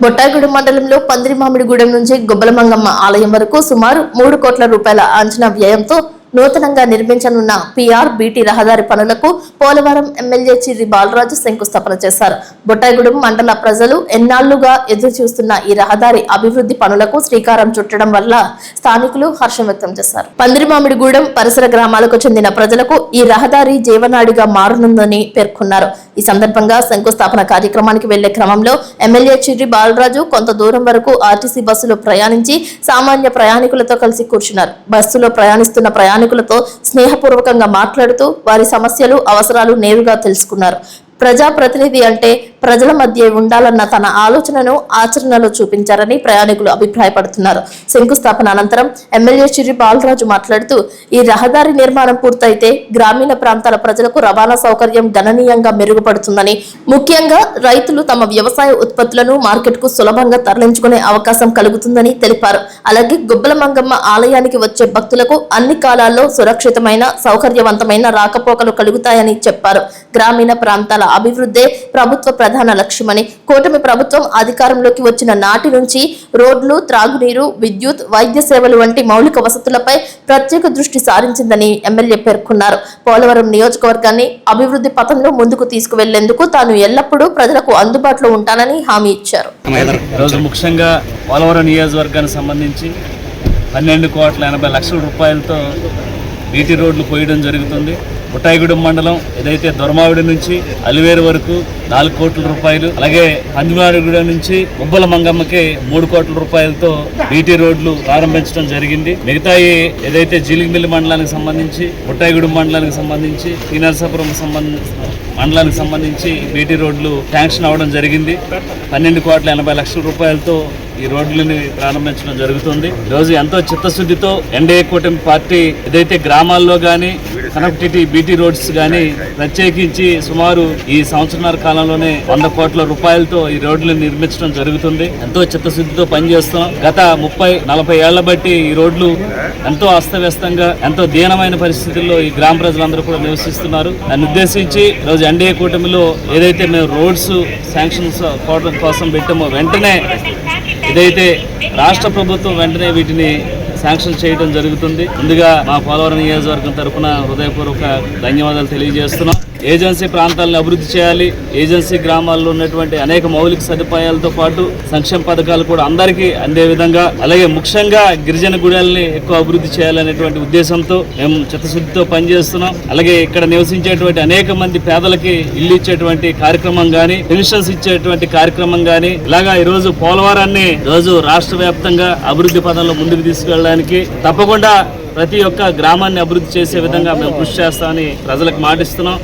బొట్టాయిగూడెం మండలంలో పందిరిమామిడిగూడెం నుంచి గొబ్బలమంగమ్మ ఆలయం వరకు సుమారు మూడు కోట్ల రూపాయల అంచనా వ్యయంతో నూతనంగా నిర్మించనున్న పిఆర్ బీటీ రహదారి పనులకు పోలవరం ఎమ్మెల్యే చిర్రి బాలరాజు శంకుస్థాపన చేశారు. బొట్టాయిగూడెం మండల ప్రజలు ఎన్నాళ్ళుగా ఎదురు చూస్తున్న ఈ రహదారి అభివృద్ధి పనులకు శ్రీకారం చుట్టడం వల్ల స్థానికులు హర్షం వ్యక్తం చేశారు. పందిరిమామిడిగూడెం పరిసర గ్రామాలకు చెందిన ప్రజలకు ఈ రహదారి జీవనాడిగా మారనుందని పేర్కొన్నారు. ఈ సందర్భంగా శంకుస్థాపన కార్యక్రమానికి వెళ్ళే క్రమంలో ఎమ్మెల్యే చిర్రి బాలరాజు కొంత దూరం వరకు ఆర్టీసీ బస్సులో ప్రయాణించి సామాన్య ప్రయాణికులతో కలిసి కూర్చున్నారు. బస్సులో ప్రయాణిస్తున్న స్థానికులతో స్నేహపూర్వకంగా మాట్లాడుతూ వారి సమస్యలు అవసరాలు నేరుగా తెలుసుకున్నారు. ప్రజాప్రతినిధి అంటే ప్రజల మధ్య ఉండాలన్న తన ఆలోచనను ఆచరణలో చూపించారని ప్రయాణికులు అభిప్రాయపడుతున్నారు. శంకుస్థాపన అనంతరం ఎమ్మెల్యే చిరి బాలరాజు మాట్లాడుతూ ఈ రహదారి నిర్మాణం పూర్తయితే గ్రామీణ ప్రాంతాల ప్రజలకు రవాణా సౌకర్యం గణనీయంగా మెరుగుపడుతుందని ముఖ్యంగా రైతులు తమ వ్యవసాయ ఉత్పత్తులను మార్కెట్కు సులభంగా తరలించుకునే అవకాశం కలుగుతుందని తెలిపారు. అలాగే గుబ్బల మంగమ్మ ఆలయానికి వచ్చే భక్తులకు అన్ని కాలాల్లో సురక్షితమైన సౌకర్యవంతమైన రాకపోకలు కలుగుతాయని చెప్పారు. గ్రామీణ ప్రాంతాల అభివృద్ధే ప్రభుత్వ ప్రధాన లక్ష్యమని కూటమి ప్రభుత్వం అధికారంలోకి వచ్చిన నాటి నుంచి రోడ్లు త్రాగునీరు విద్యుత్ వైద్య సేవలు వంటి మౌలిక వసతులపై ప్రత్యేక దృష్టి సారించిందని ఎమ్మెల్యే పేర్కొన్నారు. పోలవరం నియోజకవర్గాన్ని అభివృద్ధి పథంలో ముందుకు తీసుకువెళ్ళేందుకు తాను ఎల్లప్పుడూ ప్రజలకు అందుబాటులో ఉంటానని హామీ ఇచ్చారు. ఈరోజు ముఖ్యంగా పోలవరం నియోజకవర్గానికి సంబంధించి పన్నెండు కోట్ల ఎనభై లక్షల రూపాయలతో బీటీ రోడ్లు పోయడం జరుగుతుంది. బుట్టాయిగూడెం మండలం ఏదైతే దొరమావిడి నుంచి అలివేరు వరకు నాలుగు కోట్ల రూపాయలు అలాగే పందిమాడిగూడెం నుంచి ఉబ్బల మంగమ్మకి మూడు కోట్ల రూపాయలతో బీటీ రోడ్లు ప్రారంభించడం జరిగింది. మిగతా ఏదైతే జీలిగిమిల్లి మండలానికి సంబంధించి బుట్టాయిగూడెం మండలానికి సంబంధించి శ్రీనరసాపురం సంబంధించి మండలానికి సంబంధించి బీటీ రోడ్లు శాంక్షన్ అవ్వడం జరిగింది. పన్నెండు కోట్ల ఎనభై లక్షల రూపాయలతో ఈ రోడ్లని ప్రారంభించడం జరుగుతుంది. ఈరోజు ఎంతో చిత్తశుద్ధితో ఎన్డీఏ కూటమి పార్టీ ఏదైతే గ్రామాల్లో కానీ కనెక్టివిటీ బీటీ రోడ్స్ కానీ ప్రత్యేకించి సుమారు ఈ సంవత్సరాల కాలంలోనే వంద కోట్ల రూపాయలతో ఈ రోడ్లను నిర్మించడం జరుగుతుంది. ఎంతో చిత్తశుద్ధితో పనిచేస్తున్నాం. గత ముప్పై నలభై ఏళ్ళ బట్టి ఈ రోడ్లు ఎంతో అస్తవ్యస్తంగా ఎంతో దీనమైన పరిస్థితుల్లో ఈ గ్రామ ప్రజలందరూ కూడా నివసిస్తున్నారు. దాన్ని ఉద్దేశించి రోజు ఎన్డీఏ కూటమిలో ఏదైతే మేము రోడ్స్ శాంక్షన్స్ కోసం పెట్టామో వెంటనే ఇదైతే రాష్ట్ర ప్రభుత్వం వెంటనే వీటిని శాంక్షన్ చేయడం జరుగుతుంది. ముందుగా మా పోలవరం నియోజకవర్గం తరఫున హృదయపూర్వక ధన్యవాదాలు తెలియజేస్తున్నాం. ఏజెన్సీ ప్రాంతాలను అభివృద్ధి చేయాలి. ఏజెన్సీ గ్రామాల్లో ఉన్నటువంటి అనేక మౌలిక సదుపాయాలతో పాటు సంక్షేమ పథకాలు కూడా అందరికీ అందే విధంగా అలాగే ముఖ్యంగా గిరిజన గుడాలని ఎక్కువ అభివృద్ధి చేయాలనేటువంటి ఉద్దేశంతో మేము చిత్తశుద్ధితో పనిచేస్తున్నాం. అలాగే ఇక్కడ నివసించేటువంటి అనేక మంది పేదలకి ఇల్లు ఇచ్చేటువంటి కార్యక్రమం కానీ పెన్షన్స్ ఇచ్చేటువంటి కార్యక్రమం కానీ ఇలాగా ఈరోజు పోలవరాన్ని రోజు రాష్ట్ర వ్యాప్తంగా అభివృద్ధి పదంలో ముందుకు తీసుకెళ్ళడానికి తప్పకుండా ప్రతి ఒక్క గ్రామాన్ని అభివృద్ధి చేసే విధంగా మేము కృషి చేస్తామని ప్రజలకు మాటిస్తున్నాం.